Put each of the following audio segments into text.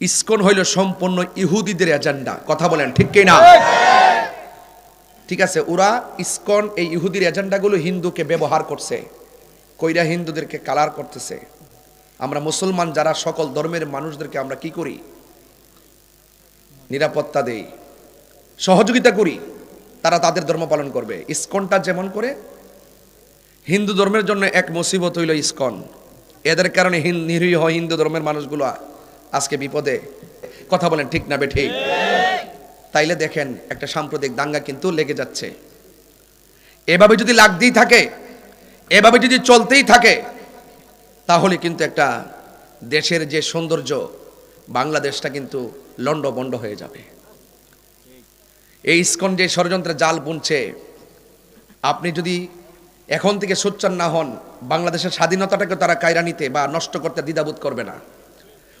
ISKCON হইল সম্পূর্ণ ইহুদিদের এজেন্ডা। কথা বলেন, ঠিক কি না ঠিক আছে, ওরা ইস্কন, এই ইহুদির এজেন্ডাগুলো হিন্দুকে ব্যবহার করছে। কইরা হিন্দুদেরকে কালার করতেছে। আমরা মুসলমান যারা, সকল ধর্মের মানুষদেরকে আমরা কি করি? নিরাপত্তা দেই। সহযোগিতা করি। তারা তাদের ধর্ম পালন করবে। ইস্কনটা যেমন করে, হিন্দু ধর্মের জন্য এক মুসিবত হইল ইস্কন। এদের কারণে নিরীহ হিন্দু ধর্মের মানুষগুলো আজকে বিপদে। কথা বলেন ঠিক না বেঠে? তাইলে দেখেন একটা সাম্প্রদায়িক দাঙ্গা কিন্তু লেগে যাচ্ছে। এভাবে যদি লাগতেই থাকে এভাবে যদি চলতেই থাকে তাহলে কিন্তু একটা দেশের যে সৌন্দর্য বাংলাদেশটা কিন্তু লন্ডভন্ড হয়ে যাবে। এই ইস্কন যে ষড়যন্ত্রে জাল বুনছে আপনি যদি এখন থেকে সোচ্চার না হন বাংলাদেশের স্বাধীনতাটাকে তারা কায়রা নিতে বা নষ্ট করতে দ্বিধাবোধ করবে না।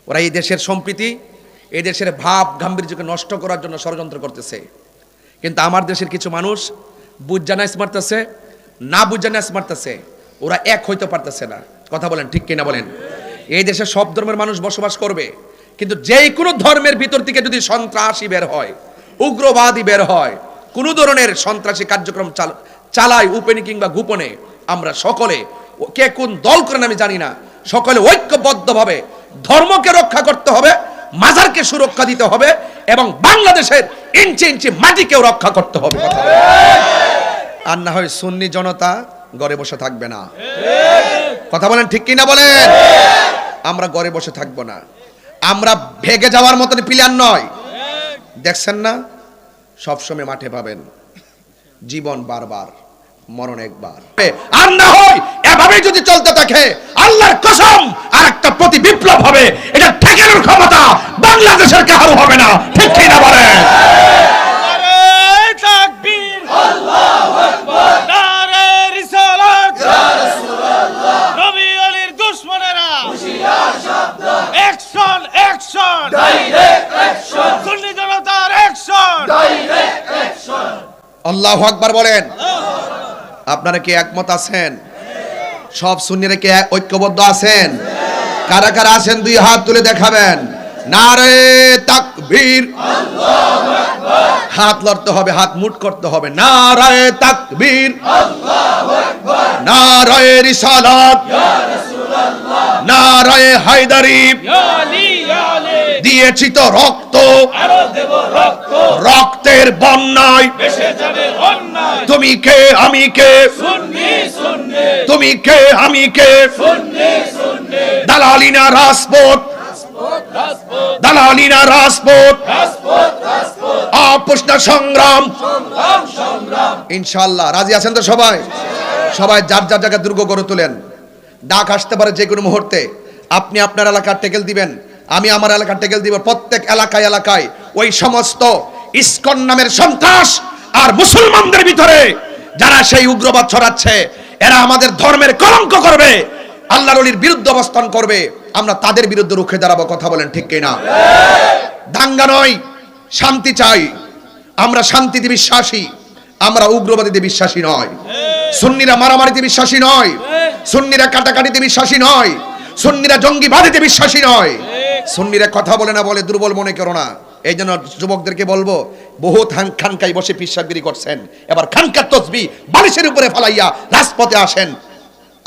ওরা এই দেশের সম্প্রীতি, এই দেশের ভাব গাম্ভীর্যকে নষ্ট করার জন্য ষড়যন্ত্র করতেছে। কিন্তু আমার দেশের কিছু মানুষ বুঝজানাইস মারতেছে, না বুঝজানাইস মারতেছে, ওরা এক হইতে পারতেছে না। কথা বলেন, ঠিক কিনা বলেন? এই দেশে সব ধর্মের মানুষ বসবাস করবে, কিন্তু যেই কোনো ধর্মের ভিতর থেকে যদি সন্ত্রাসী বের হয়, উগ্রবাদী বের হয়, কোনো ধরনের সন্ত্রাসী কার্যক্রম চালায় উপেনে কিংবা গোপনে, আমরা সকলে কে কোন দল করেন আমি জানি না, সকলে ঐক্যবদ্ধভাবে ধর্মকে রক্ষা করতে হবে, মাজারকে সুরক্ষা দিতে হবে এবং বাংলাদেশের ইঞ্চি ইঞ্চি মাটিকেও রক্ষা করতে হবে। আর না হয় সুন্নি জনতা ঘরে বসে থাকবে না। কথা বলেন ঠিক কিনা বলেন? আমরা ঘরে বসে থাকব না। আমরা ভেগে যাওয়ার মতন প্লেয়ার নয়। দেখছেন না? সবসময় মাঠে পাবেন। জীবন বারবার, মরণ একবার। আর না হয় এভাবে যদি চলতে থাকে, আল্লাহর কসম বিপ্লব হবে এটা ঠেকানোর ক্ষমতা বাংলাদেশের কারও হবে না। ঠিক কি না বলে? নারে তাকবীর। আল্লাহু আকবার নারে রিসালাত। ইয়া রাসূলুল্লাহ নবী আলীর দুশমনেরা। হুশিয়ার শব্দ অ্যাকশন অ্যাকশন ডাইরেক্ট অ্যাকশন সুন্নি জনতার অ্যাকশন আল্লাহ আকবার বলেন। আপনারা কি একমত আছেন? সব সুন্নিরা কি এক- ঐক্যবদ্ধ আছেন? কারা কারা আছেন, দুই হাত তুলে দেখাবেন। নারে তাকবীর। হাত লড়তে হবে, হাত মুট করতে হবে। নারায়ে তাকবীর। নারায়ে রিসালাত। নারায়ে হায়দারি দিয়েছি তো রক্ত। রক্তের বন্যায়। তুমি কে, আমি কে? তুমি কে, আমি কে? দালালিনা রাজপথ। দালালিনা রাজপথ। রাজপথ রাজপথ আপোষ না সংগ্রাম। সংগ্রাম সংগ্রাম ইনশাল্লাহ রাজি আছেন তো সবাই? সবাই যার যার জায়গায় দুর্গ গড়ে তোলেন। ডাক আসতে পারে যে কোনো মুহূর্তে। আপনি আপনার এলাকার টেকেল দিবেন, আমি আমার এলাকার টেকেল দিব। প্রত্যেক এলাকায় এলাকায় ওই সমস্ত ইস্কন নামের সন্ত্রাস আর মুসলমানদের ভিতরে যারা সেই উগ্রবাদ ছড়াচ্ছে, এরা আমাদের ধর্মের কলঙ্ক করবে। আল্লাহ রলির বিরুদ্ধে অবস্থান করবে, আমরা তাদের বিরুদ্ধে রুখে দাঁড়াবো, কথা বলেন ঠিক কিনা? দাঙ্গা নয়, শান্তি চাই। আমরা শান্তিতে বিশ্বাসী, আমরা উগ্রবাদীতে বিশ্বাসী নয়। সুন্নিরা মারামারিতে বিশ্বাসী নয়। সুন্নিরা কাটাকাটিতে বিশ্বাসী নয়। সুন্নিরা জঙ্গিবাদীতে বিশ্বাসী নয়। সুন্নিরা কথা বলে না বলে দুর্বল মনে করো না। এই জন্য যুবকদেরকে বলব বহু খানকায় বসে পিসাবগিরি করছেন। এবার খানকার তসবি বালিশের উপরে ফালাইয়া রাজপথে আসেন।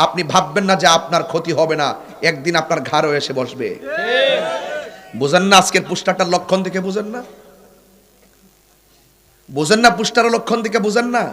আপনি ভাববেন না যে আপনার ক্ষতি হবে না। একদিন আপনার ঘাড়ও এসে বসবে। বুঝেন না আজকের পুস্টারটার লক্ষণ দেখে বুঝেন না? বুঝেন না পুস্টারের লক্ষণ দেখে বুঝেন না?